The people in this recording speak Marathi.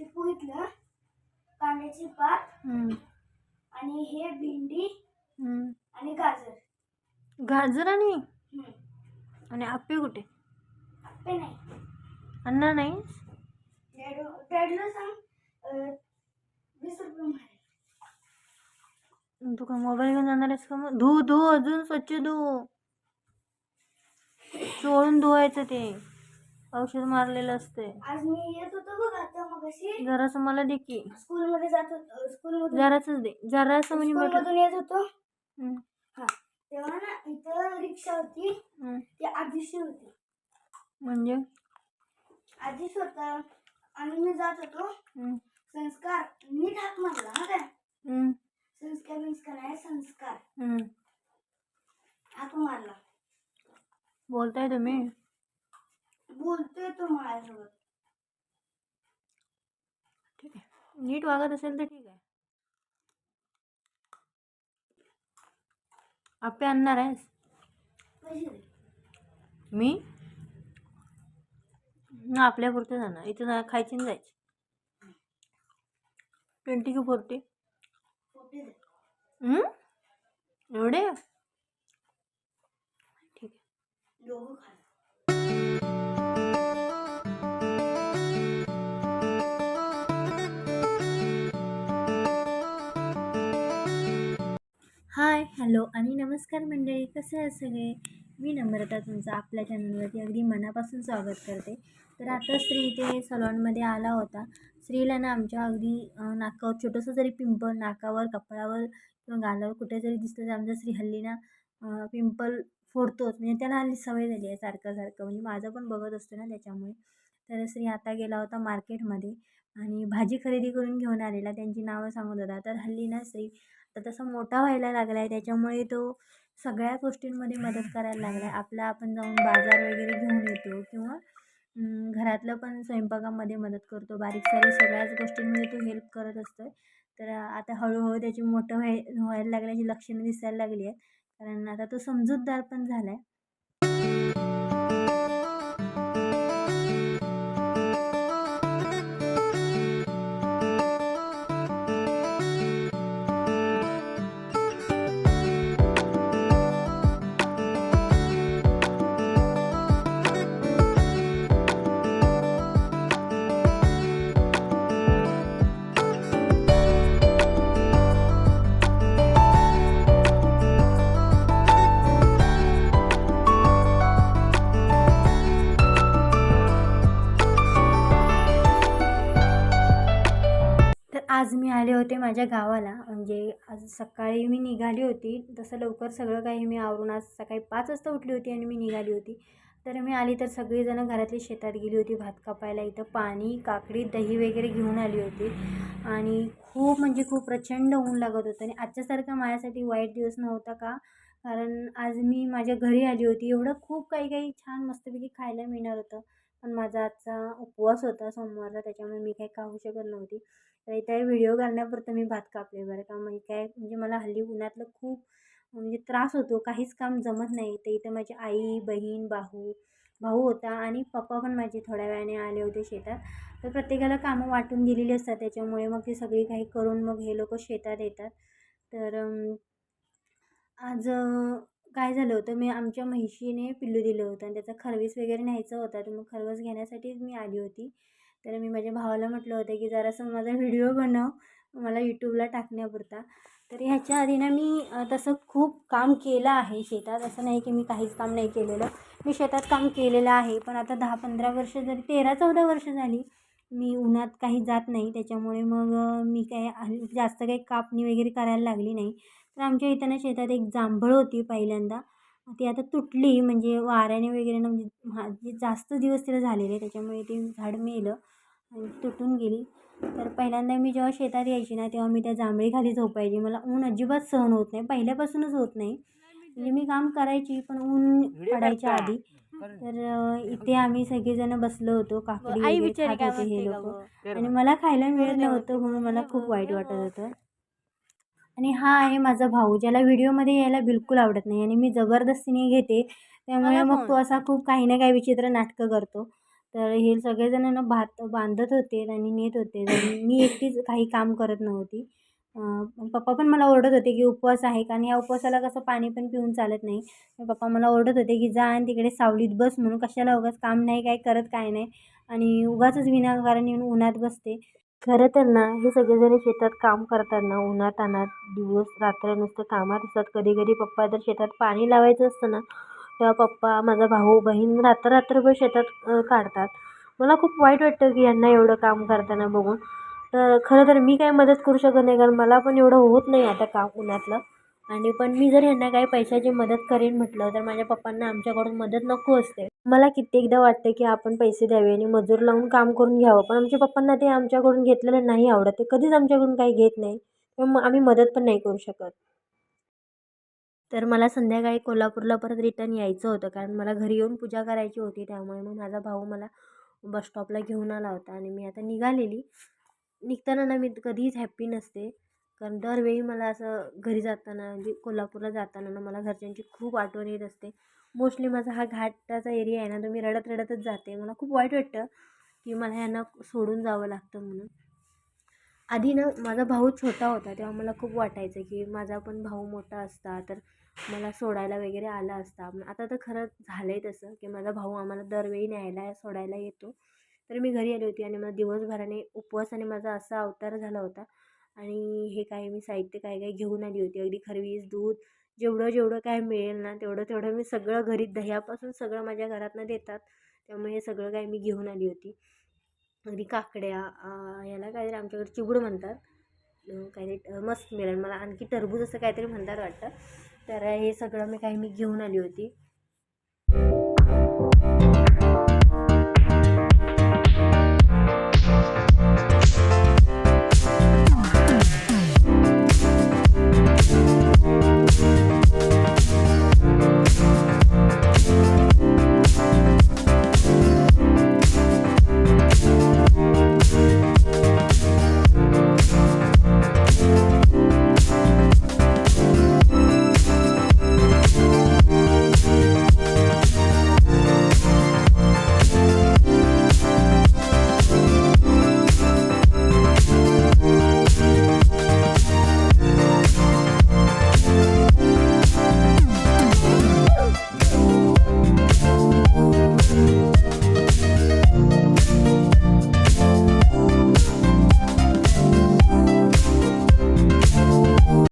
शेपू घेतलं कांद्याची पात हम्म, आणि हे भेंडी हम्म. आणि गाजर. गाजर आणि? हम्म. आणि आप्पे कुठे? आप्पे नाही. अन्ना नाही? डॅडू डॅडूला सांग अं, वीस रुपये मारेल तू का मोबाईल घेऊन जाणार आहेस का मग? धू धू अजून स्वच्छ धू. चोळून धुवायचं ते. औषध मारलेलं असते आज मी येत होतो बघ. जरासं मला दे की. स्कूलमध्ये जात होतो स्कूलमधून? जरासच दे. जरासं म्हणजे स्कूलमधून येत होतो? हा. तेव्हा ना इथं रिक्षा होती. ती आधीशी होती. म्हणजे? आधीच होता आणि मी जात होतो. संस्कार नीट हाक मारला हा काय? संस्कार बिंस्कार आहे संस्कार. हाक मारला. बोलताय तुम्ही? बोलतोय तो माझ्यासोबत ठीक आहे नीट वागत असेल तर ठीक आहे. आप्पे आणणार आहेस? मी? ना आपल्यापुरतं जाणार. इथं जा खायची आणि जायची. ट्वेंटी की फोर्टी. एवढे? ठीक आहे. हॅलो आणि नमस्कार मंडळी कसे आहे सगळे? मी नम्रता तुमचं आपल्या चॅनलवरती अगदी मनापासून स्वागत करते. तर आता स्त्री इथे सलॉनमध्ये आला होता. स्त्रीला ना आमच्या अगदी नाकावर छोटंसं जरी पिंपल नाकावर कपाळावर किंवा गालावर कुठे जरी दिसतं तर आमच्या स्त्री हल्ली ना पिंपल फोडतोच. म्हणजे त्याला हल्ली सवय झाली आहे सारखं सारखं म्हणजे माझं पण बघत असतो ना त्याच्यामुळे. तर श्री आता गेला होता मार्केटमध्ये आणि भाजी खरेदी करून घेऊन आलेला. त्यांची नावं सांगत होता. तर हल्ली ना श्री आता तसा मोठा व्हायला लागला आहे त्याच्यामुळे तो सगळ्या गोष्टींमध्ये मदत करायला लागला आहे आपला आपण जाऊन बाजार वगैरे घेऊन येतो किंवा घरातलं पण स्वयंपाकामध्ये मदत करतो. बारीक सारीक सगळ्याच गोष्टींमध्ये तो हेल्प करत असतो तर आता हळूहळू त्याची मोठं व्हाय व्हायला लागल्याची लक्षणं दिसायला लागली आहेत. कारण आता तो समजूतदार पण झाला आहे आले होते माझ्या गावाला. म्हणजे आज सकाळी मी निघाली होती. तसं लवकर सगळं काही मी आवरून आज सकाळी पाच वाजता उठली होती आणि मी निघाली होती. तर मी आली तर सगळीजणं घरातली शेतात गेली होती. भात कापायला इथं पाणी काकडी दही वगैरे घेऊन आली होती. आणि खूप म्हणजे खूप प्रचंड ऊन लागत होतं. आणि आजच्यासारखा माझ्यासाठी वाईट दिवस नव्हता का? कारण आज मी माझ्या घरी आली होती. एवढं खूप काही काही छान मस्तपैकी खायला मिळणार होतं. पण माझा आजचा उपवास होता सोमवारचा. त्याच्यामुळे मी काही खाऊ शकत नव्हती. तर इथे व्हिडिओ करण्यापुरतं मी भात कापले बरं का. म्हणजे काय म्हणजे मला हल्ली उन्हातलं खूप म्हणजे त्रास होतो काहीच काम जमत नाही. तर इथं माझी आई बहीण भाऊ भाऊ होता आणि पप्पा पण माझे थोड्या वेळाने आले होते शेतात. तर प्रत्येकाला कामं वाटून दिलेली असतात त्याच्यामुळे मग ते सगळी काही करून मग हे लोक शेतात येतात. तर आज काय झालं होतं मी आमच्या म्हैशीने पिल्लू दिलं होतं आणि त्याचा खरवीस वगैरे न्यायचा होता. तर मग खरवस घेण्यासाठीच मी आली होती. तर मी माझ्या भावाला म्हटलं होतं की जरासं माझा व्हिडिओ बनव मला यूट्यूबला टाकण्यापुरता. तर ह्याच्या आधी ना मी तसं खूप काम केलं आहे शेतात. असं नाही की मी काहीच काम नाही केलेलं. मी शेतात काम केलेलं आहे. पण आता दहा पंधरा वर्ष जरी तेरा चौदा वर्ष झाली मी उन्हात काही जात नाही. त्याच्यामुळे मग मी काय जास्त काही कापणी वगैरे करायला लागली नाही. तर आमच्या इथं ना शेतात एक जांभळ होती पहिल्यांदा. ती आता तुटली म्हणजे वाऱ्याने वगैरे ना म्हणजे जे जास्त दिवस तिला झालेले त्याच्यामुळे ते झाड मेलं. आणि तुटून गेली. तर पहिल्यांदा मी जेव्हा शेतात यायची ना तेव्हा मी त्या जांभळीखाली झोपायची. मला ऊन अजिबात सहन होत नाही. पहिल्यापासूनच होत नाही. म्हणजे मी काम करायची पण ऊन पडायच्या आधी. तर इथे आम्ही सगळेजण बसलो होतो. काकडी खात होते हे लोक? आणि मला खायला मिळत नव्हतं म्हणून मला खूप वाईट वाटत होतं. आणि हा आहे माझा भाऊ ज्याला व्हिडिओमध्ये यायला बिलकुल आवडत नाही. आणि मी जबरदस्तीने घेते. त्यामुळे मग. तो असा खूप काही ना काही विचित्र नाटकं करतो. तर हे सगळेजण ना भात बांधत होते आणि नेत होते. आणि मी एकटीच काही काम करत नव्हती. पप्पा पण मला ओरडत होते की उपवास आहे कारण या उपवासाला कसं पाणी पण पिऊन चालत नाही. पप्पा मला ओरडत होते की जा आणि तिकडे सावलीत बस म्हणून. कशाला उगाच काम नाही काय करत काय नाही. आणि उगाचच विनाकारण येऊन उन्हात बसते. खरं तर ना हे सगळेजण शेतात काम करतात ना उन्हात अनात दिवस रात्र नुसतं कामात असतात. कधी कधी पप्पा तर शेतात पाणी लावायचं असतं ना. तेव्हा पप्पा माझा भाऊ बहीण रात्र रात्रभर शेतात काढतात. मला खूप वाईट वाटतं की यांना एवढं काम करताना बघून. तर खरं तर मी काय मदत करू शकत नाही कारण मला पण एवढं होत नाही आता काम उन्हातलं. आणि पण मी जर यांना काही पैशाची मदत करेन म्हटलं तर माझ्या पप्पांना आमच्याकडून मदत नको असते. मला कित्येकदा वाटतं की आपण पैसे द्यावे आणि मजूर लावून काम करून घ्यावं पण आमच्या पप्पांना ते आमच्याकडून घेतलेलं नाही आवडत. ते कधीच आमच्याकडून काही घेत नाही. मग आम्ही मदत पण नाही करू शकत. तर मला संध्याकाळी कोल्हापूरला परत रिटर्न यायचं होतं कारण मला घरी येऊन पूजा करायची होती त्यामुळे मग माझा भाऊ मला बस स्टॉपला घेऊन आला होता आणि मी आता निघालेली. निघताना ना मी कधीच हॅप्पी नसते कारण दरवेळी मला असं घरी जाताना म्हणजे कोल्हापूरला जाताना ना मला घरच्यांची खूप आठवण येत असते. मोस्टली माझा हा घाटाचा एरिया आहे ना तो मी रडत रडतच जाते. मला खूप वाईट वाटतं की मला ह्यांना सोडून जावं लागतं म्हणून. आधी ना माझा भाऊ छोटा होता तेव्हा मला खूप वाटायचं की माझा पण भाऊ मोठा असता तर मला सोडायला वगैरे आला असता. आता तर खरं झालं आहे तसं की माझा भाऊ आम्हाला दरवेळी न्यायला सोडायला येतो. तर मी घरी आली होती आणि मला दिवसभराने उपवासाने माझा असा अवतार झाला होता. आणि हे काही मी साहित्य काय काय घेऊन आली होती अगदी खरवीज दूध जेवढं जेवढं काय मिळेल ना तेवढं तेवढं मी सगळं घरी दह्यापासून सगळं माझ्या घरातनं देतात. त्यामुळे हे सगळं काय मी घेऊन आली होती. अगदी काकड्या याला काहीतरी आमच्याकडे चिबूड म्हणतात. काहीतरी मस्त मिळेल. मला आणखी टरबूज असं काहीतरी म्हणतात वाटतं. तर हे सगळं मी काही मी घेऊन आली होती.